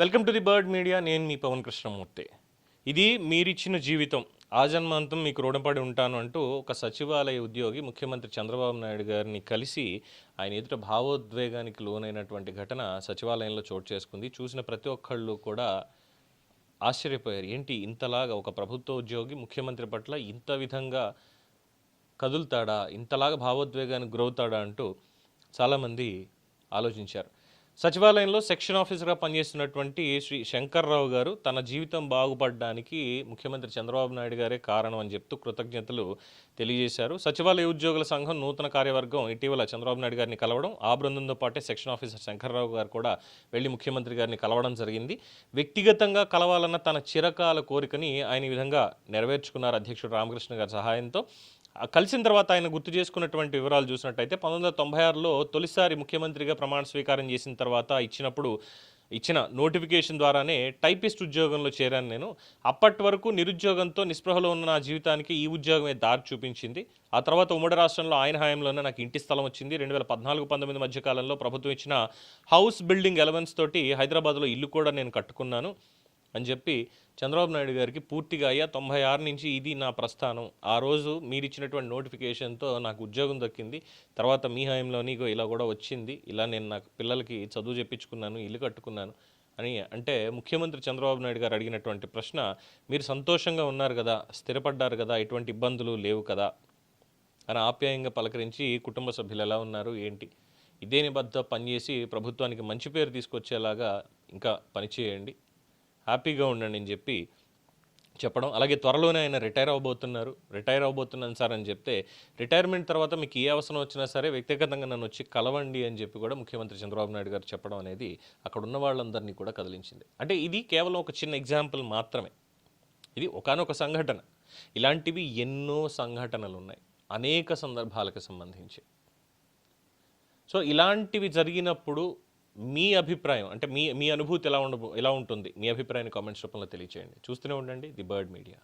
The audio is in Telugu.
Welcome to the Bird Media. నేను మీ పవన్ కృష్ణమూర్తి. ఇది మీరిచ్చిన జీవితం. ఆ జన్మాంతం మీకు రుణపడి ఉంటాను అంటూ ఒక సచివాలయ ఉద్యోగి ముఖ్యమంత్రి చంద్రబాబు నాయుడు గారిని కలిసి ఆయన ఎదుట భావోద్వేగానికి లోనైనటువంటి ఘటన సచివాలయంలో చోటు చేసుకుంది. చూసిన ప్రతి ఒక్కళ్ళు కూడా ఆశ్చర్యపోయారు. ఏంటి ఇంతలాగా ఒక ప్రభుత్వ ఉద్యోగి ముఖ్యమంత్రి పట్ల ఇంత విధంగా కదులుతాడా? ఇంతలాగా భావోద్వేగానికి గురవుతాడా? అంటూ చాలామంది ఆలోచించారు. సచివాలయంలో సెక్షన్ ఆఫీసర్గా పనిచేస్తున్నటువంటి శ్రీ శంకర్రావు గారు తన జీవితం బాగుపడడానికి ముఖ్యమంత్రి చంద్రబాబు నాయుడు గారే కారణం అని చెప్తూ కృతజ్ఞతలు తెలియజేశారు. సచివాలయ ఉద్యోగుల సంఘం నూతన కార్యవర్గం ఇటీవల చంద్రబాబు నాయుడు గారిని కలవడం ఆ బృందంతో పాటే సెక్షన్ ఆఫీసర్ శంకర్రావు గారు కూడా వెళ్ళి ముఖ్యమంత్రి గారిని కలవడం జరిగింది. వ్యక్తిగతంగా కలవాలన్న తన చిరకాల కోరికని ఆయన ఈ విధంగా నెరవేర్చుకున్నారు అధ్యక్షుడు రామకృష్ణ గారి సహాయంతో. కలిసిన తర్వాత ఆయన గుర్తు చేసుకున్నటువంటి వివరాలు చూసినట్టయితే పంతొమ్మిది వందల తొంభై ఆరులో తొలిసారి ముఖ్యమంత్రిగా ప్రమాణ స్వీకారం చేసిన తర్వాత ఇచ్చినప్పుడు ఇచ్చిన నోటిఫికేషన్ ద్వారానే టైపిస్ట్ ఉద్యోగంలో చేరాను నేను. అప్పటి వరకు నిరుద్యోగంతో నిస్పృహలో ఉన్న నా జీవితానికి ఈ ఉద్యోగమే దారి చూపించింది. ఆ తర్వాత ఉమ్మడి రాష్ట్రంలో ఆయన హయాంలోనే నాకు ఇంటి స్థలం వచ్చింది. రెండు వేల పద్నాలుగు పంతొమ్మిది మధ్యకాలంలో ప్రభుత్వం ఇచ్చిన హౌస్ బిల్డింగ్ ఎలవెన్స్ తోటి హైదరాబాద్లో ఇల్లు కూడా నేను కట్టుకున్నాను. అని చెప్పి చంద్రబాబు నాయుడు గారికి పూర్తిగా అయ్యా తొంభై ఆరు నుంచి ఇది నా ప్రస్థానం. ఆ రోజు మీరు ఇచ్చినటువంటి నోటిఫికేషన్తో నాకు ఉద్యోగం దక్కింది. తర్వాత మీ హయాంలో నీకు ఇలా కూడా వచ్చింది. ఇలా నేను నాకు పిల్లలకి చదువు చెప్పించుకున్నాను ఇల్లు కట్టుకున్నాను అని అంటే ముఖ్యమంత్రి చంద్రబాబు నాయుడు గారు అడిగినటువంటి ప్రశ్న మీరు సంతోషంగా ఉన్నారు కదా స్థిరపడ్డారు కదా ఎటువంటి ఇబ్బందులు లేవు కదా అని ఆప్యాయంగా పలకరించి కుటుంబ సభ్యులు ఎలా ఉన్నారు ఏంటి? ఇదే నిబద్ధ పనిచేసి ప్రభుత్వానికి మంచి పేరు తీసుకొచ్చేలాగా ఇంకా పనిచేయండి. హ్యాపీగా ఉండండి అని చెప్పి చెప్పడం. అలాగే త్వరలోనే ఆయన రిటైర్ అవ్వబోతున్నారు రిటైర్ అవ్వబోతున్నాను సార్ అని చెప్తే రిటైర్మెంట్ తర్వాత మీకు ఏ అవసరం వచ్చినా సరే వ్యక్తిగతంగా నన్ను వచ్చి కలవండి అని చెప్పి కూడా ముఖ్యమంత్రి చంద్రబాబు నాయుడు గారు చెప్పడం అనేది అక్కడ ఉన్న వాళ్ళందరినీ కూడా కదిలించింది. అంటే ఇది కేవలం ఒక చిన్న ఎగ్జాంపుల్ మాత్రమే. ఇది ఒకానొక సంఘటన. ఇలాంటివి ఎన్నో సంఘటనలు ఉన్నాయి అనేక సందర్భాలకు సంబంధించి. సో ఇలాంటివి జరిగినప్పుడు మీ అభిప్రాయం అంటే మీ మీ అనుభూతి ఎలా ఉండ ఎలా ఉంటుంది? మీ అభిప్రాయాన్ని కామెంట్స్ రూపంలో తెలియచేయండి. చూస్తూనే ఉండండి ది బర్డ్ మీడియా.